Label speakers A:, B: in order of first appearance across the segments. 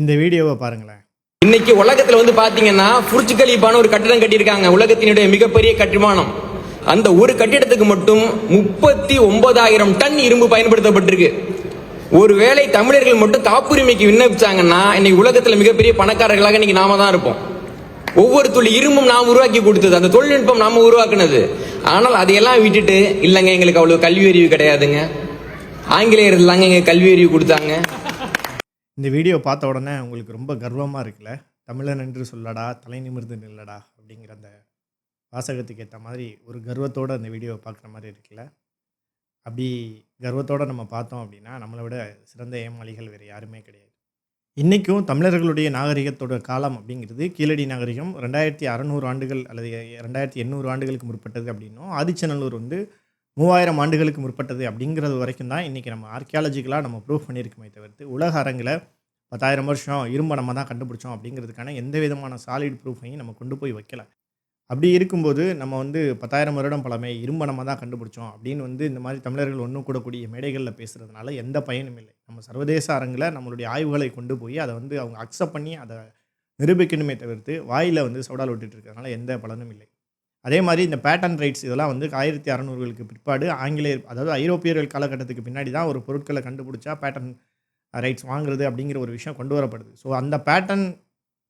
A: இந்த வீடியோவை பாருங்களேன்.
B: இன்னைக்கு உலகத்துல வந்து பாத்தீங்கன்னா புர்ஜ் கலீஃபான ஒரு கட்டிடம் கட்டியிருக்காங்க. உலகத்தினுடைய மிகப்பெரிய கட்டுமானம். அந்த ஒரு கட்டிடத்துக்கு மட்டும் முப்பத்தி ஒன்பதாயிரம் டன் இரும்பு பயன்படுத்தப்பட்டிருக்கு. ஒருவேளை தமிழர்கள் மட்டும் காப்புரிமைக்கு விண்ணப்பிச்சாங்கன்னா இன்னைக்கு உலகத்துல மிகப்பெரிய பணக்காரர்களாக இன்னைக்கு நாம தான் இருப்போம். ஒவ்வொரு துளி இரும்பும் நாம் உருவாக்கி கொடுத்தது. அந்த தொழில்நுட்பம் நாம உருவாக்குனது. ஆனால் அதையெல்லாம் விட்டுட்டு இல்லைங்க எங்களுக்கு அவ்வளவு கல்வி அறிவு கிடையாதுங்க. ஆங்கிலேயர் இல்லைங்க எங்க கல்வி அறிவு கொடுத்தாங்க.
A: இந்த வீடியோ பார்த்த உடனே உங்களுக்கு ரொம்ப கர்வமாக இருக்குல்ல? தமிழன் என்று சொல்லடா தலை நிமிர்ந்து நில்லடா அப்படிங்கிற அந்த வாசகத்துக்கு ஏற்ற மாதிரி ஒரு கர்வத்தோடு அந்த வீடியோவை பார்க்குற மாதிரி இருக்குல்ல? அப்படி கர்வத்தோடு நம்ம பார்த்தோம் அப்படின்னா நம்மளை விட சிறந்த ஏமாளிகள் வேறு யாருமே கிடையாது. இன்றைக்கும் தமிழர்களுடைய நாகரிகத்தோட காலம் அப்படிங்கிறது கீழடி நாகரிகம் ரெண்டாயிரத்தி அறநூறு ஆண்டுகள் அல்லது ரெண்டாயிரத்தி எண்ணூறு ஆண்டுகளுக்கு முற்பட்டது அப்படின்னும் ஆதிச்சநல்லூர் வந்து மூவாயிரம் ஆண்டுகளுக்கு முற்பட்டது அப்படிங்கிறது வரைக்கும் தான் இன்றைக்கி நம்ம ஆர்கியாலஜிக்கலாக நம்ம ப்ரூவ் பண்ணியிருக்கோமே தவிர்த்து உலக அரங்கில் பத்தாயிரம் வருஷம் இரும்பை நம்ம தான் கண்டுபிடிச்சோம் அப்படிங்கிறதுக்கான எந்த விதமான சாலிட் ப்ரூஃபையும் நம்ம கொண்டு போய் வைக்கல. அப்படி இருக்கும்போது நம்ம வந்து பத்தாயிரம் வருடம் பழமை இரும்பை நம்ம தான் கண்டுபிடிச்சோம் அப்படின்னு வந்து இந்த மாதிரி தமிழர்கள் ஒன்றும் கூடக்கூடிய மேடைகளில் பேசுகிறதுனால எந்த பயனும் இல்லை. நம்ம சர்வதேச அரங்கில் நம்மளுடைய ஆய்வுகளை கொண்டு போய் அதை வந்து அவங்க அக்செப்ட் பண்ணி அதை நிரூபிக்கணுமே தவிர்த்து வாயில் வந்து சவுடால் விட்டுட்டு இருக்கிறதுனால எந்த பலனும் இல்லை. அதே மாதிரி இந்த பேட்டன் ரைட்ஸ் இதெல்லாம் வந்து ஆயிரத்தி அறநூறுகளுக்கு பிற்பாடு ஆங்கிலேயர் அதாவது ஐரோப்பியர்கள் காலகட்டத்துக்கு பின்னாடி தான் ஒரு பொருட்களை கண்டுபிடிச்சா பேட்டன் ரைட்ஸ் வாங்குறது அப்படிங்கிற ஒரு விஷயம் கொண்டு வரப்படுது. ஸோ அந்த பேட்டன்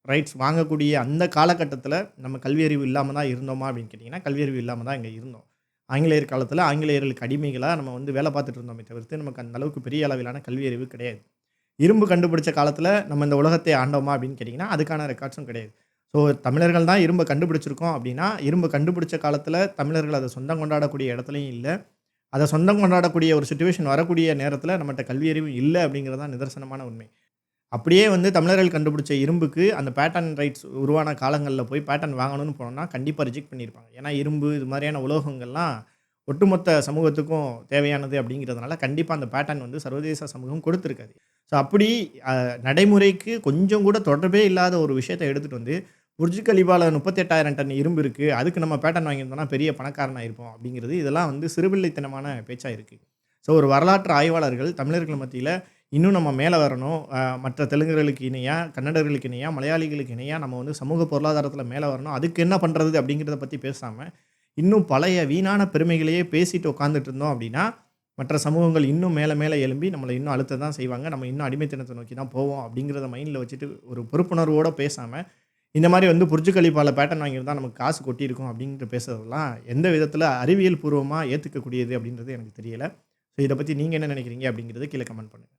A: ரைட்ஸ் வாங்கக்கூடிய அந்த காலகட்டத்தில் நம்ம கல்வியறிவு இல்லாமல் தான் இருந்தோமா அப்படின்னு கேட்டிங்கன்னா கல்வியறிவு இல்லாமல் தான் இங்கே இருந்தோம். ஆங்கிலேயர் காலத்தில் ஆங்கிலேயர்களுக்கு அடிமைகளாக நம்ம வந்து வேலை பார்த்துட்டு இருந்தோமே தவிர்த்து நமக்கு அந்த அளவுக்கு பெரிய அளவிலான கல்வியறிவு கிடையாது. இரும்பு கண்டுபிடிச்ச காலத்தில் நம்ம இந்த உலகத்தை ஆண்டோமா அப்படின்னு கேட்டிங்கன்னா அதுக்கான ரெக்கார்ட்ஸும் கிடையாது. ஸோ தமிழர்கள் தான் இரும்பை கண்டுபிடிச்சிருக்கோம் அப்படின்னா இரும்பு கண்டுபிடிச்ச காலத்தில் தமிழர்கள் அதை சொந்தம் கொண்டாடக்கூடிய இடத்துலையும் இல்லை. அதை சொந்தம் கொண்டாடக்கூடிய ஒரு சுச்சுவேஷன் வரக்கூடிய நேரத்தில் நம்மகிட்ட கல்வி அறிவு இல்லை அப்படிங்கிறது தான் நிதர்சனமான உண்மை. அப்படியே வந்து தமிழர்கள் கண்டுபிடிச்ச இரும்புக்கு அந்த பேட்டர்ன் ரைட்ஸ் உருவான காலங்களில் போய் பேட்டர்ன் வாங்கணும்னு போனோம்னா கண்டிப்பாக ரிஜெக்ட் பண்ணியிருப்பாங்க. ஏன்னா இரும்பு இது மாதிரியான உலோகங்கள்லாம் ஒட்டுமொத்த சமூகத்துக்கும் தேவையானது அப்படிங்கிறதுனால கண்டிப்பாக அந்த பேட்டர்ன் வந்து சர்வதேச சமூகம் கொடுத்துருக்காது. ஸோ அப்படி நடைமுறைக்கு கொஞ்சம் கூட தொடர்பே இல்லாத ஒரு விஷயத்தை எடுத்துகிட்டு வந்து புர்ஜு கலிபாவில் முப்பத்தெட்டாயிரம் டன் இரும்பு இருக்குது அதுக்கு நம்ம பேட்டன் வாங்கியிருந்தோம்னா பெரிய பணக்காரனாக இருப்போம் அப்படிங்கிறது. இதெல்லாம் வந்து சிறுபிள்ளைத்தனமான பேச்சாக இருக்குது ஸோ ஒரு வரலாற்று ஆய்வாளர்கள் தமிழர்கள் மத்தியில் இன்னும் நம்ம மேலே வரணும். மற்ற தெலுங்கர்களுக்கு இணையாக கன்னடர்களுக்கு இணையாக மலையாளிகளுக்கு இணையாக நம்ம வந்து சமூக பொருளாதாரத்தில் மேலே வரணும். அதுக்கு என்ன பண்ணுறது அப்படிங்கிறத பற்றி பேசாமல் இன்னும் பழைய வீணான பெருமைகளையே பேசிட்டு உட்காந்துட்டு இருந்தோம் அப்படின்னா மற்ற சமூகங்கள் இன்னும் மேலே மேலே எழும்பி நம்மளை இன்னும் அழுத்த தான் செய்வாங்க. நம்ம இன்னும் அடிமைத்தனத்தை நோக்கி தான் போவோம் அப்படிங்கிறத மைண்டில் வச்சுட்டு ஒரு பொறுப்புணர்வோடு பேசாமல் இந்த மாதிரி வந்து புர்ஜு கலிப்பால பேட்டன் வாங்கியிருந்தா நமக்கு காசு கொட்டியிருக்கும் அப்படின்ற பேசுறதெல்லாம் எந்த விதத்தில் அறிவியல் பூர்வமாக ஏற்றுக்கக்கூடியது அப்படின்றது எனக்கு தெரியல. ஸோ இதை பற்றி நீங்கள் என்ன நினைக்கிறீங்க அப்படிங்கிறது கீழே கமெண்ட் பண்ணுங்கள்